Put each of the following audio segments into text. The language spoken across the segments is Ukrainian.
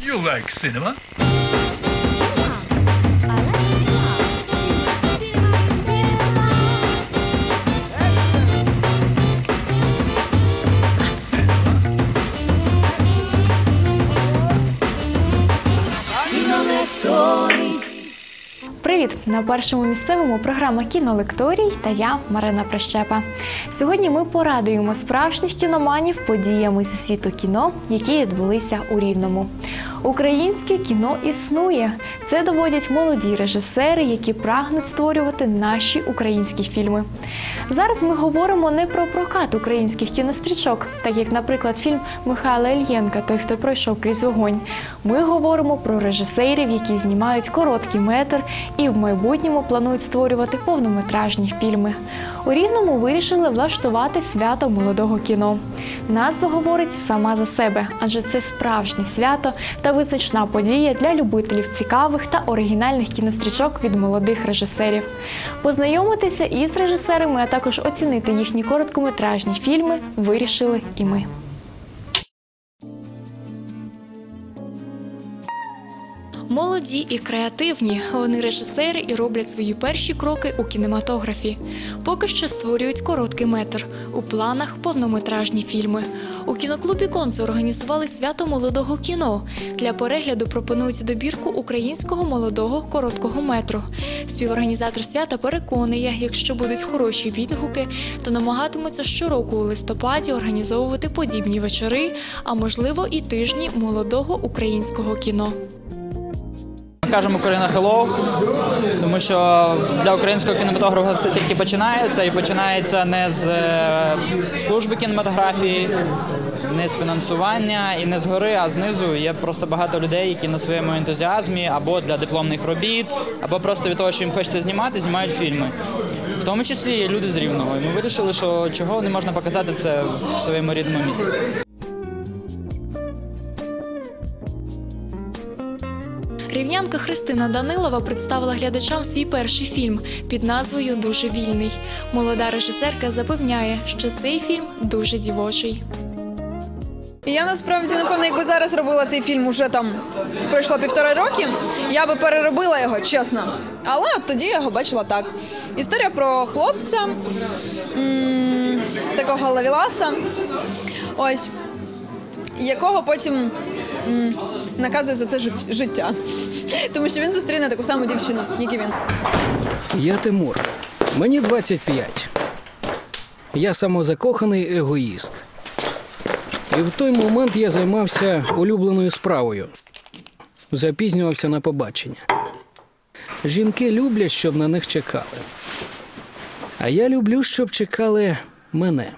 You like cinema? Привіт! На першому місцевому програма Кінолекторій та я Марина Прищепа. Сьогодні ми порадуємо справжніх кіноманів подіями зі світу кіно, які відбулися у Рівному. Українське кіно існує. Це доводять молоді режисери, які прагнуть створювати наші українські фільми. Зараз ми говоримо не про прокат українських кінострічок, так як, наприклад, фільм Михайла Ільєнка Той, хто пройшов крізь вогонь. Ми говоримо про режисерів, які знімають короткий метр і в майбутньому планують створювати повнометражні фільми. У Рівному вирішили влаштувати свято молодого кіно. Назва говорить сама за себе, адже це справжнє свято та визначна подія для любителів цікавих та оригінальних кінострічок від молодих режисерів. Познайомитися із режисерами, а також оцінити їхні короткометражні фільми вирішили і ми. Молоді і креативні. Вони режисери і роблять свої перші кроки у кінематографі. Поки що створюють короткий метр. У планах повнометражні фільми. У кіноклубі Концу організували свято молодого кіно. Для перегляду пропонують добірку українського молодого короткого метру. Співорганізатор свята переконує, якщо будуть хороші відгуки, то намагатимуться щороку у листопаді організовувати подібні вечори, а можливо і тижні молодого українського кіно. Кажемо Україна Hello, тому що для українського кінематографа все тільки починається, і починається не з е, служби кінематографії, не з фінансування і не з гори, а знизу. Є просто багато людей, які на своєму ентузіазмі або для дипломних робіт, або просто від того, що їм хочеться знімати, знімають фільми. В тому числі є люди з Рівного. І ми вирішили, що чого не можна показати це в своєму рідному місті. Рівнянка Христина Данилова представила глядачам свій перший фільм під назвою Дуже вільний. Молода режисерка запевняє, що цей фільм дуже дівочий. Я насправді напевно, якби зараз робила цей фільм уже там пройшло півтора роки, я би переробила його, чесно. Але от тоді я його бачила так. Історія про хлопця, такого лавіласа, ось, якого потім наказує за це життя. Тому що він зустріне таку саму дівчину, як і він. Я Тимур. Мені 25. Я самозакоханий егоїст. І в той момент я займався улюбленою справою. Запізнювався на побачення. Жінки люблять, щоб на них чекали. А я люблю, щоб чекали мене.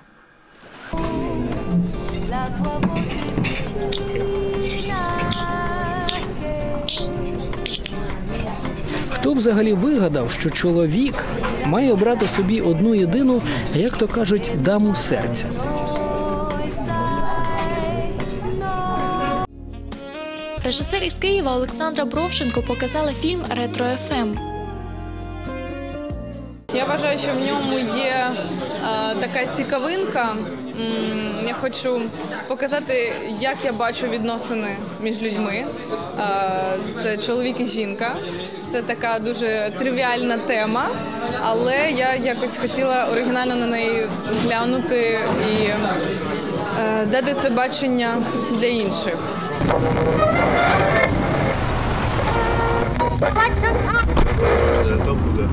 Хто взагалі вигадав, що чоловік має обрати собі одну єдину, як то кажуть, даму серця? Режисер із Києва Олександра Бровченко показала фільм Ретро Ем». ФМ. Я вважаю, що в ньому є е, така цікавинка. Я хочу показати, як я бачу відносини між людьми. Е, Це чоловік і жінка. Це така дуже тривіальна тема, але я якось хотіла оригінально на неї глянути і е, дати це бачення для інших. Можно я там куда?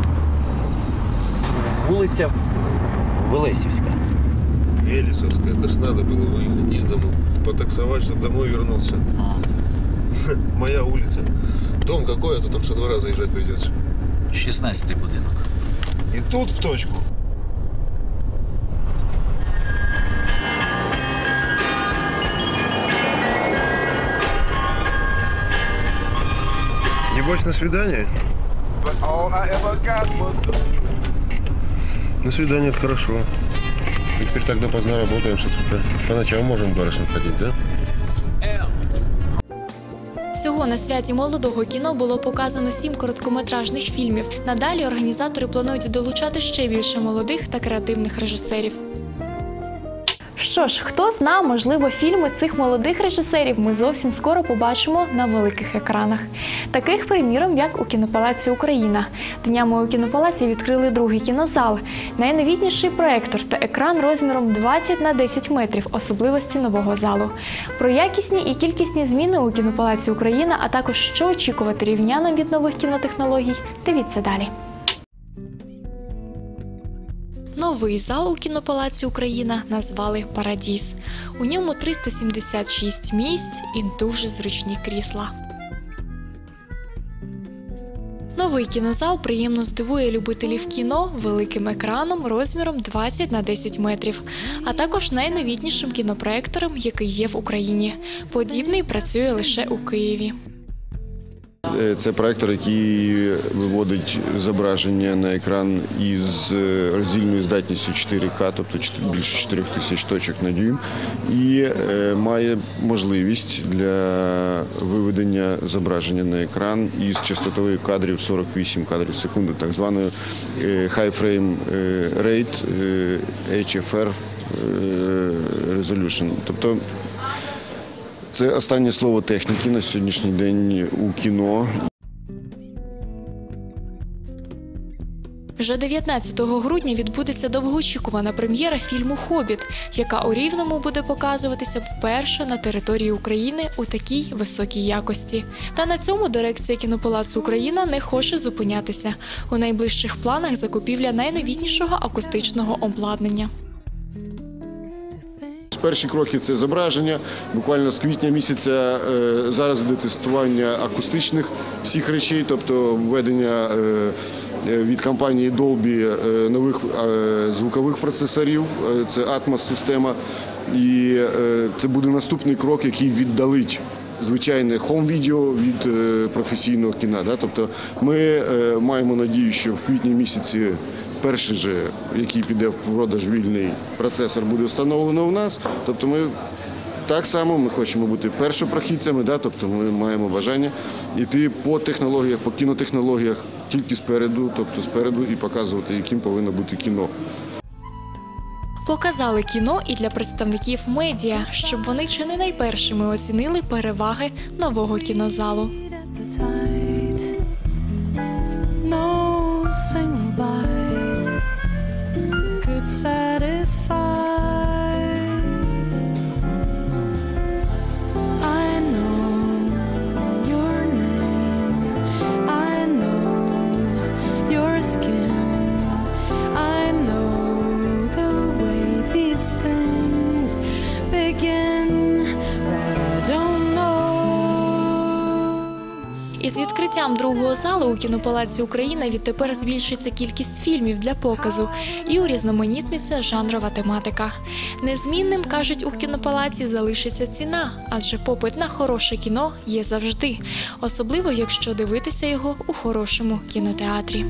Вулиця Велесівська. Елисовская. Это ж надо было выехать из дому, потаксовать, чтобы домой вернулся. Моя улица. Дом какой, а то там что два раза заезжать придется. 16 будинок. И тут в точку. Небось на свидание? На свидание это хорошо. Мы теперь так допоздна работаем, что только по ночам можем в барышню ходить, да? Всього на святі молодого кіно було показано сім короткометражних фільмів. Надалі організатори планують долучати ще більше молодих та креативних режисерів. Що ж, хто зна, можливо, фільми цих молодих режисерів ми зовсім скоро побачимо на великих екранах. Таких, приміром, як у кінопалаці Україна. Днями у кінопалаці відкрили другий кінозал, найновітніший проектор та екран розміром 20 на 10 метрів, особливості нового залу. Про якісні і кількісні зміни у кінопалаці Україна, а також що очікувати рівнянам від нових кінотехнологій. Дивіться далі. Новий зал у кінопалаці Україна назвали Парадіс. У ньому 376 місць і дуже зручні крісла. Новий кінозал приємно здивує любителів кіно великим екраном розміром 20 на 10 метрів, а також найновітнішим кінопроектором, який є в Україні. Подібний працює лише у Києві. Е, Це проектор, який виводить зображення на екран із е, роздільною здатністю 4К, тобто більше 4 тисяч точок на дюйм, і е, має можливість для виведення зображення на екран із частотою кадрів 48 кадрів в секунду, так званою High Frame Rate HFR Resolution. Тобто це останнє слово техніки на сьогоднішній день у кіно. Вже 19 грудня відбудеться довгоочікувана прем'єра фільму Хобіт, яка у Рівному буде показуватися вперше на території України у такій високій якості. Та на цьому дирекція кінопалацу Україна не хоче зупинятися. У найближчих планах закупівля найновітнішого акустичного обладнання. Перші кроки це зображення. Буквально з квітня місяця е, зараз йде тестування акустичних всіх речей, тобто введення е, е, від компанії Dolby нових звукових процесорів. Це Atmos-система. І е, це буде наступний крок, який віддалить. Звичайне хом-відео від професійного кіна. Тобто ми маємо надію, що в квітні місяці перший же, який піде в продаж вільний процесор, буде встановлено у нас. Тобто ми так само ми хочемо бути першопрохідцями, да? тобто ми маємо бажання йти по технологіях, по кінотехнологіях тільки спереду, тобто спереду і показувати, яким повинно бути кіно. Показали кіно і для представників медіа, щоб вони чи не найпершими оцінили переваги нового кінозалу. Відкриттям другого залу у кінопалаці Україна відтепер збільшиться кількість фільмів для показу і урізноманітниться жанрова тематика. Незмінним кажуть у кінопалаці залишиться ціна, адже попит на хороше кіно є завжди, особливо якщо дивитися його у хорошому кінотеатрі.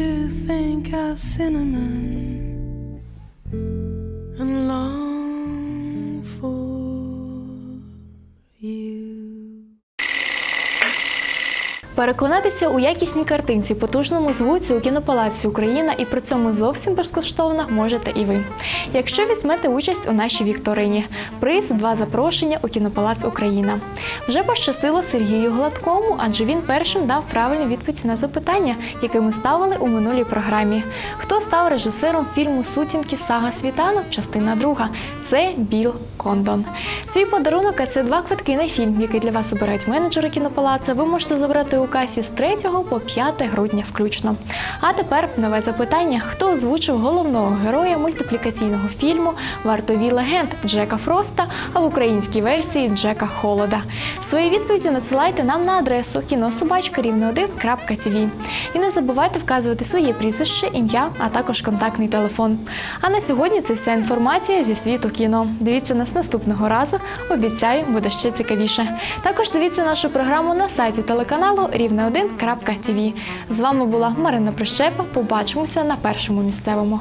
to think of cinnamon, Переконатися у якісній картинці, потужному звуці у кінопалаці Україна і при цьому зовсім безкоштовно можете і ви. Якщо візьмете участь у нашій вікторині, приз два запрошення у кінопалац Україна. Вже пощастило Сергію Гладкому, адже він першим дав правильну відповідь на запитання, яке ми ставили у минулій програмі. Хто став режисером фільму Сутінки Сага Світанок, частина друга? Це Біл Кондон. Свій подарунок, це два квитки на фільм, який для вас обирають менеджери кінопалаца. Ви можете забрати у касі з 3 по 5 грудня включно. А тепер нове запитання: хто озвучив головного героя мультиплікаційного фільму Вартові легенд Джека Фроста, а в українській версії Джека Холода? Свої відповіді надсилайте нам на адресу кінособачка рівне1.tv. І не забувайте вказувати своє прізвище, ім'я, а також контактний телефон. А на сьогодні це вся інформація зі світу кіно. Дивіться нас наступного разу. Обіцяю, буде ще цікавіше. Також дивіться нашу програму на сайті телеканалу рівне1.tv. З вами була Марина Прищепа. Побачимося на першому місцевому.